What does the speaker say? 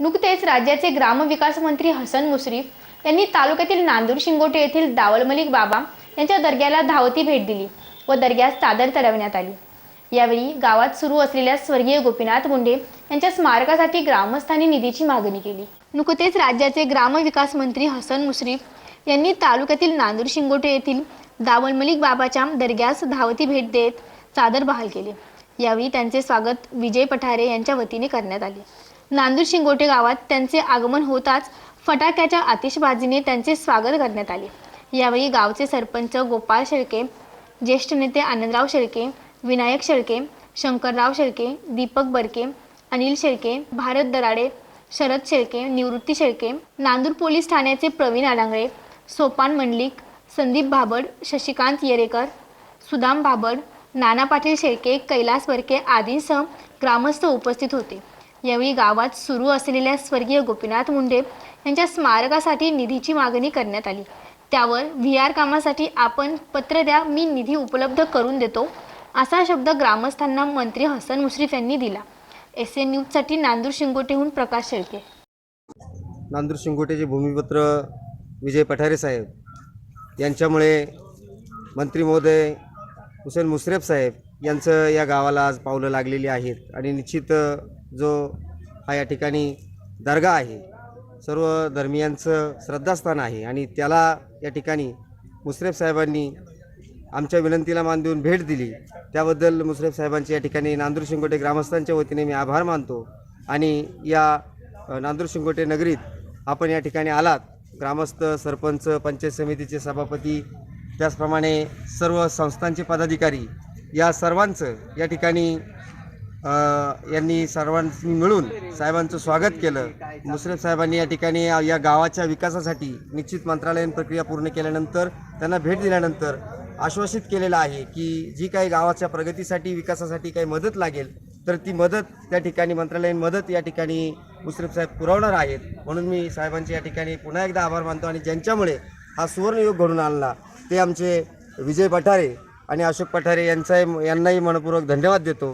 नुकतेच राज्याचे ग्रामविकास मंत्री हसन मुश्रीफ यांनी तालुक्यातील नांदूर शिंगोटे येथील दावल मलिक बाबा यांच्या दर्ग्याला धावती भेट दिली व दर्ग्यास चादर चढवण्यात आली. यावेळी गावात सुरू असलेल्या स्वर्गीय गोपीनाथ मुंडे यांच्या स्मारकासाठी ग्रामस्थांनी निधीची मागणी केली. नुकतेच राज्याचे ग्रामविकास मंत्री हसन मुश्रीफ यांनी तालुक्यातील नांदूर शिंगोटे येथील दावल मलिक बाबाच्या दर्ग्यास धावती भेट देत चादर बहाल केले. यावेळी त्यांचे स्वागत विजय पठारे यांच्या वतीने करण्यात आले. नांदूर शिंगोटे गावात त्यांचे आगमन होताच फटाक्याच्या आतिषबाजीने त्यांचे स्वागत करण्यात आले. यावेळी गावचे सरपंच गोपाळ शेळके ज्येष्ठ नेते आनंदराव शेळके विनायक शेळके शंकरराव शेळके दीपक बर्के अनिल शेळके भारत दराडे शरद शेळके निवृत्ती शेळके नांदूर पोलीस ठाण्याचे प्रवीण आडांगळे सोपान मंडलिक संदीप भाबड शशिकांत येरेकर सुदाम भाबड नाना पाटील शेळके कैलास बर्के आदींसह ग्रामस्थ उपस्थित होते. यावेळी गावात सुरू असलेल्या स्वर्गीय गोपीनाथ मुंडे यांच्या स्मारकासाठी निधीची मागणी करण्यात आली. त्यावर व्ही आर कामासाठी आपण पत्र द्या मी निधी उपलब्ध करून देतो असा शब्द ग्रामस्थांना मंत्री हसन मुश्रीफ यांनी दिला. एस एन न्यूजसाठी नांदूर शिंगोटेहून प्रकाश शेळके. नांदूर शिंगोटेचे भूमिपुत्र विजय पठारे साहेब यांच्यामुळे मंत्री महोदय हुसेन मुश्रेफ साहेब यांचं या गावाला आज पावलं लागलेली आहेत. आणि निश्चित जो हा या ठिकाणी दर्गा आहे सर्व धर्मियांचं श्रद्धास्थान आहे आणि त्याला या ठिकाणी मुश्रेफ साहेबांनी आमच्या विनंतीला मान देऊन भेट दिली. त्याबद्दल मुश्रेफ साहेबांचे या ठिकाणी नांदूर शिंगोटे ग्रामस्थांच्या वतीने मी आभार मानतो आणि या नांदूर शिंगोटे नगरीत आपण या ठिकाणी आलात. ग्रामस्थ सरपंच पंचायत समितीचे सभापती त्याचप्रमाणे सर्व संस्थांचे पदाधिकारी या सर्वांचं या ठिकाणी यांनी सर्वांनी मिळून साहेबांचं स्वागत केलं. मुश्रफ साहेबांनी या ठिकाणी या गावाच्या विकासासाठी निश्चित मंत्रालयीन प्रक्रिया पूर्ण केल्यानंतर त्यांना भेट दिल्यानंतर आश्वासित केलेलं आहे की जी काही गावाच्या प्रगतीसाठी विकासासाठी काही मदत लागेल तर ती मदत त्या ठिकाणी मंत्रालयीन मदत या ठिकाणी मुश्रफ साहेब पुरवणार आहेत. म्हणून मी साहेबांचे या ठिकाणी पुन्हा एकदा आभार मानतो आणि ज्यांच्यामुळे हा सुवर्णयोग घडून आणला ते आमचे विजय पठारे आणि अशोक पठारे यांचाही यांनाही मनपूर्वक धन्यवाद देतो.